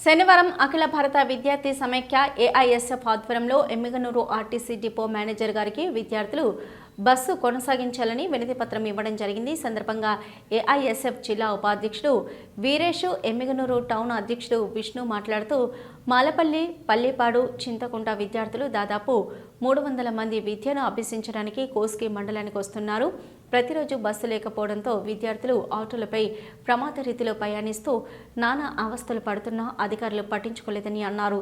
శనివారం అఖిల భారత విద్యార్థి సమైక్య ఏఐఎస్ఎఫ్ ఆధ్వర్యంలో ఎమ్మిగనూరు ఆర్టీసీ డిపో మేనేజర్ గారికి విద్యార్థులు బస్సు కొనసాగించాలని వినతిపత్రం ఇవ్వడం జరిగింది. ఈ సందర్భంగా ఏఐఎస్ఎఫ్ జిల్లా ఉపాధ్యక్షుడు వీరేషు ఎమ్మిగనూరు టౌన్ అధ్యక్షుడు విష్ణు మాట్లాడుతూ మాలపల్లి పల్లిపాడు చింతకుంట విద్యార్థులు దాదాపు మూడు వందల మంది విద్యను అభ్యసించడానికి కోస్కి మండలానికి వస్తున్నారు. ప్రతిరోజు బస్సు లేకపోవడంతో విద్యార్థులు ఆటోలపై ప్రమాద రీతిలో ప్రయాణిస్తూ నానా అవస్థలు పడుతున్నా అధికారులు పట్టించుకోలేదని అన్నారు.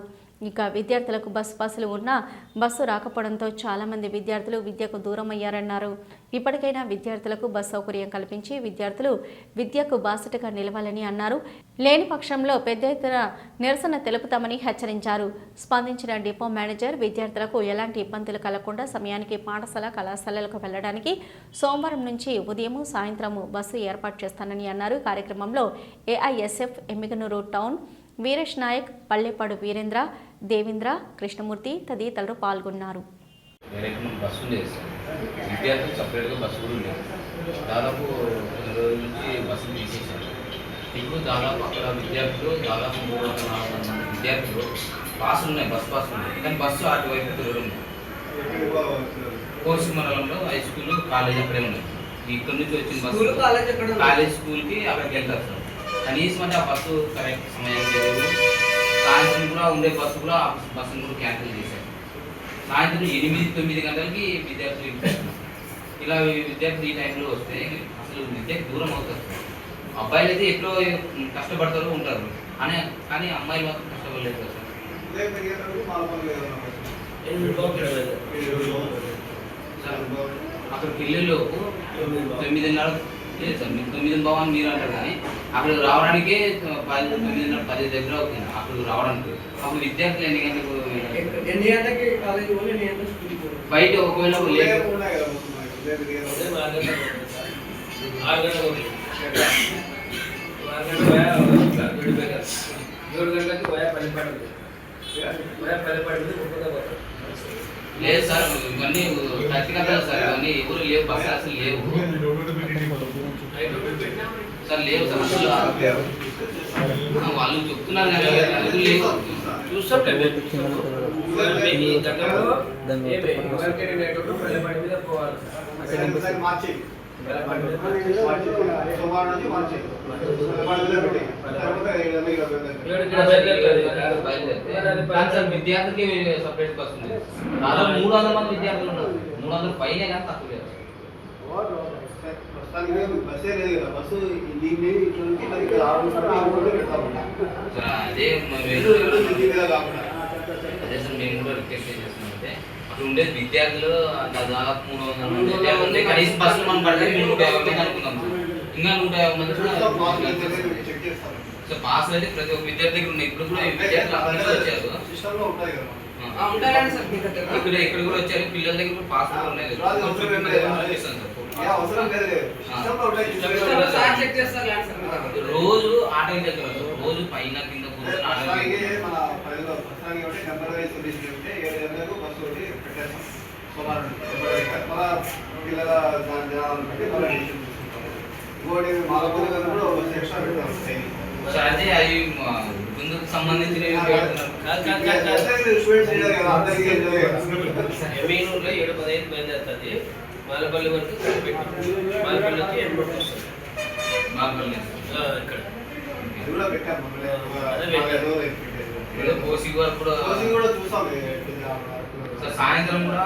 ఇక విద్యార్థులకు బస్సు పాసులు ఉన్నా బస్సు రాకపోవడంతో చాలామంది విద్యార్థులు విద్యకు దూరం అయ్యారన్నారు ఇప్పటికైనా విద్యార్థులకు బస్ సౌకర్యం కల్పించి విద్యార్థులు విద్యకు బాసటగా నిలవాలని అన్నారు. లేని పక్షంలో పెద్ద ఎత్తున నిరసన తెలుపుతామని హెచ్చరించారు. స్పందించిన డిపో మేనేజర్ విద్యార్థులకు ఎలాంటి ఇబ్బందులు కలగకుండా సమయానికి పాఠశాల కళాశాలలకు వెళ్ళడానికి సోమవారం నుంచి ఉదయం సాయంత్రము బస్సు ఏర్పాటు చేస్తానని అన్నారు. కార్యక్రమంలో ఏఐఎస్ఎఫ్ ఎమ్మిగనూరు టౌన్ వీరేష్ నాయక్ పల్లెపాడు వీరేంద్ర దేవేంద్ర కృష్ణమూర్తి తదితరులు పాల్గొన్నారు. బస్సు విద్యార్థులు సపరేట్గా బస్సు కూడా ఉండేది దాదాపు కొన్ని రోజుల నుంచి బస్సులు తీసేసారు ఇప్పుడు దాదాపు అక్కడ విద్యార్థులు దాదాపు మూడు వందల నాలుగు వందల మంది విద్యార్థులు పాసులు ఉన్నాయి బస్ పాసులు ఉన్నాయి. కానీ బస్సు అటువైపు దూరం ఉంది కోర్సు మండలంలో హై స్కూల్ కాలేజ్ అక్కడే ఉన్నాయి ఇక్కడ నుంచి వచ్చిన స్కూల్ బస్సు కాలేజ్ స్కూల్కి అక్కడికి వెళ్తారు సార్. కనీసం అంటే ఆ బస్సు కరెక్ట్ సమయం లేదు. సాయంత్రం కూడా ఉండే బస్సు కూడా బస్సును కూడా క్యాన్సిల్ చేశారు సాయంత్రం ఎనిమిది తొమ్మిది గంటలకి విద్యార్థులు ఇంటికి ఇలా విద్యార్థులు ఈ టైంలో వస్తే అసలు విద్యకు దూరం అవుతారు అబ్బాయిలు అయితే ఎట్లో కష్టపడతారు ఉంటారు అని కానీ అమ్మాయిలు మాత్రం కష్టపడలేదు కదా సార్ సార్ అక్కడ పిల్లలకు తొమ్మిదిన్నర లేదు సార్ మీరు తొమ్మిది బావని మీరు అంటారు కానీ అక్కడికి రావడానికే పది తొమ్మిదిన్నర పది దగ్గర అవుతుంది అక్కడికి రావడానికి అప్పుడు విద్యార్థులు ఎన్ని గంటలకు ఎన్ని గంటలకి కాలేజ్ పోయి ఎన్ని గంటలకు స్కూల్కి పోయి బయట ఒకవేళ లేక ఆరు గంటలకు ఉంది. ఆరు గంటలకు పోయా ఏడు పోయా. ఏడు గంటలకి పోయా పల్లిపాడు ఉంది. పోయా పల్లిపాడు ఉంది, కుప్పతో పోతాం. లేదు సార్ ఇవన్నీ ఖచ్చితంగా సార్ ఇవన్నీ ఎవరు లేవు బస్సు అసలు లేవు ఐదు రూపాయలు పెట్టినా సార్ లేవు ఆ, వాళ్ళు చెప్తున్నారు కానీ లేవు చూస్తాం. ఈ గతంలో మార్కెట్ అనేటప్పుడు పల్లిపాడు మీద పోవాలి. పల్లిపాడు మీద ఏడు కిలో బయలుదేరుతుంది. బయలుదేరితే. కానీ సార్ బస్సు మంది విద్యార్థులు అదే సార్ మేము కూడా రిక్వెస్ట్ చేస్తున్నామంటే అక్కడ ఉండేది దాదాపు మూడు వందల మంది విద్యార్థులు ఉంటే కనీసం బస్సులు మనం పడితే నూట యాభై మంది అనుకున్నాం సార్. ఇంకా నూట యాభై మంది కూడా సో పాస్ అయితే ప్రతి ఒక్క విద్యార్థి దగ్గర ఉన్నాయి. ఇప్పుడు కూడా విద్యార్థులు అక్కడి వచ్చారు. ఇక్కడ ఇక్కడ కూడా వచ్చారు. పిల్లల దగ్గర పాస్ ఉన్నాయి కొంచెం రోజు ఆటో. రోజు పైన కింద అదే అవి ముందుకు సంబంధించిన ఎమ్మెనూరులో ఏడు పదహైదు బయలుదేరుతుంది. మాలపల్లి వరకు పెట్టు మాలపల్లికి వస్తుంది. మార్గంలో ఆ, ఇక్కడ. కోసి వరకు కూడా సాయంత్రం కూడా